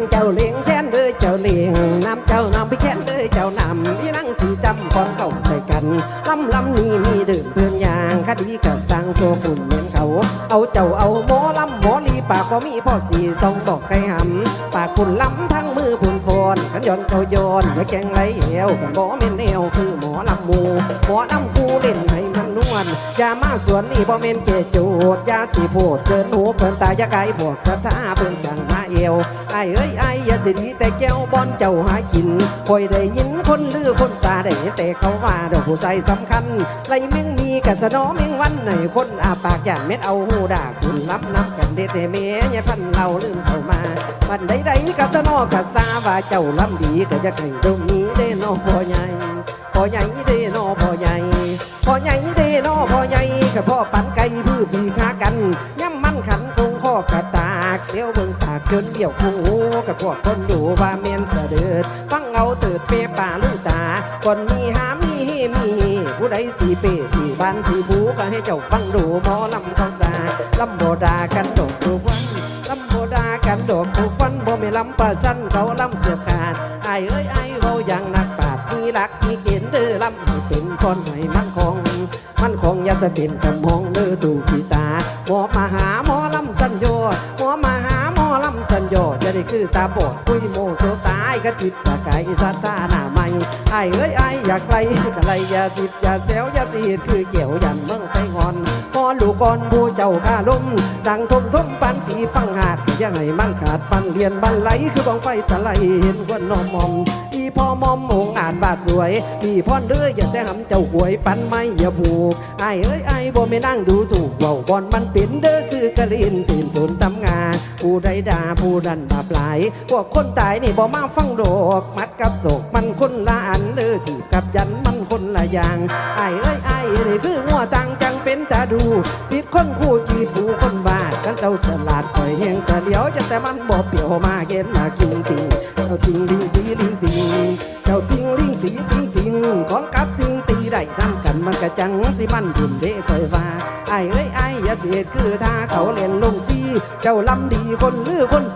งเจ้าเลียงแค้นเด้อเจ้าเลียงน้ำเจ้าน้ำไปแค้นเด้อเจ้านำพี่นั่งสีจำพองเขาใส่กันลำลำนี้มีดื่มเพื่อนยางคดีกับสร้างโซฝุ่นเหมือนเขา เอาเจ้าเอาหมอลำหมอลีปากก็มีพ่อสีสองตอกไก่หำปากคุณลำทั้งมือผุน อนกันย้อนเจ้าย้อนอย่าแกงไหลเอวกันบ่เม่นแนวคือหมอลำหมูหมอลำกูเล่นให้มันนวลอย่ามาสวนนี่บ่เม่นเจโจดอย่าสิโพดเกินหูเกินตาอย่าไกลบวกสถาเพิ่นจังมาเอวไอ้เอ้ยไอ้อย่าสิดีแต่แก้วบอนเจ้าหากินคอยได้ยินคนลือคนซาได้แต่เขาว่าดอกผู้ใส่สำคัญไรแม่งมีกะสนอแม่งวันไหนคนอาปากย่าเม็ดเอาหูด่าคุณรับนับกันเด็ดแต่เมียอย่าพันเราลืมเข้ามาวันใดๆกะสนอกะซาว่าเจ้าลำดีก็จะให้ตรงนี้ได้นอพ่อใหญ่พ่อใหญ่ได้นอพ่อใหญ่พ่อใหญ่ได้นอพ่อใหญ่กับพ่อปันไก่พื้นพีค้ากันย่ำมันขันคงข้อกระตากเดี๋ยวเบิ่งปากจนเดี่ยวหูกับพวกคนอยู่ว่าเมียนเสด็จฟังเอาเติดเปป่าลูกตาก่อนมีหามีเฮมีผู้ใดสีเป้สีบ้านสีบูก็ให้เจ้าฟังดูหมอลำเขาสาลำโบดากันดอกดูฟัน สั้นเขาลำเสียบขาดไอ้เอ้ยไอ้เว้าอย่างนักปราดมีรักมีเกณฑ์เด้อล้ำให้เป็นคนให้มั่นคงมันคงยาสะเป็นกำมองเด้อตูกีตาหมอมาหาหมอลำสัญโยหมอมาหาหมอลำสัญโยจะได้คือตาบอดคุยโมโซตายก็จิตตะไก่สัตตาหน้าใหม่ไอ้เอ้ยไอ้อยากไกลก็ไลอย่าสิทธิ์อย่าแซวอย่าสีดคือเกี่ยวยันเมืองไสงอนพอลูกก่อนผู้เจ้าข้าลมดังทุ่มทุ่มปันสีฟัง ยังให้มันขาดปันเรียนบันไหลคือบังไฟตะไลเห็นคนนอมมอมอีพ่อมอมองอาจบาดสวย มีพ่อนเด้ออย่าแต่หำเจ้าหวยปันไม่อย่าผูกไอ้เอ้ยไอ้บ่ไม่นั่งดูถูกเว้าบอนมันเป็นเด้อคือกะลินตื่นตุนทำงาน ผู้ใดด่าผู้ดันบาปหลายพวกคนตายนี่บ่มาฟังโดกมัดกับโศกมันคนละอันเด้อถือกับยันมันคนละอย่างไอ้เอ้ยไอ้นี่คือหัวตังจัง ดูสิบคนคู่จีบผู้คนบาดกันเจ้าสลาดคอยแหงเสลียวจะแต่มันบ่เปรียวมาเย็นมากินติงเจ้าติงลิงตีลิงติงเจ้าติงลิงสีติงติงของกับสิงตีได้นำกันมันกระจังสิมันบุญเด้คอยว่าไอ้เอ้ยไอ้อย่าเสียดคือถ้าเขาเล่นลงซีเจ้าลำดีคนหรือคน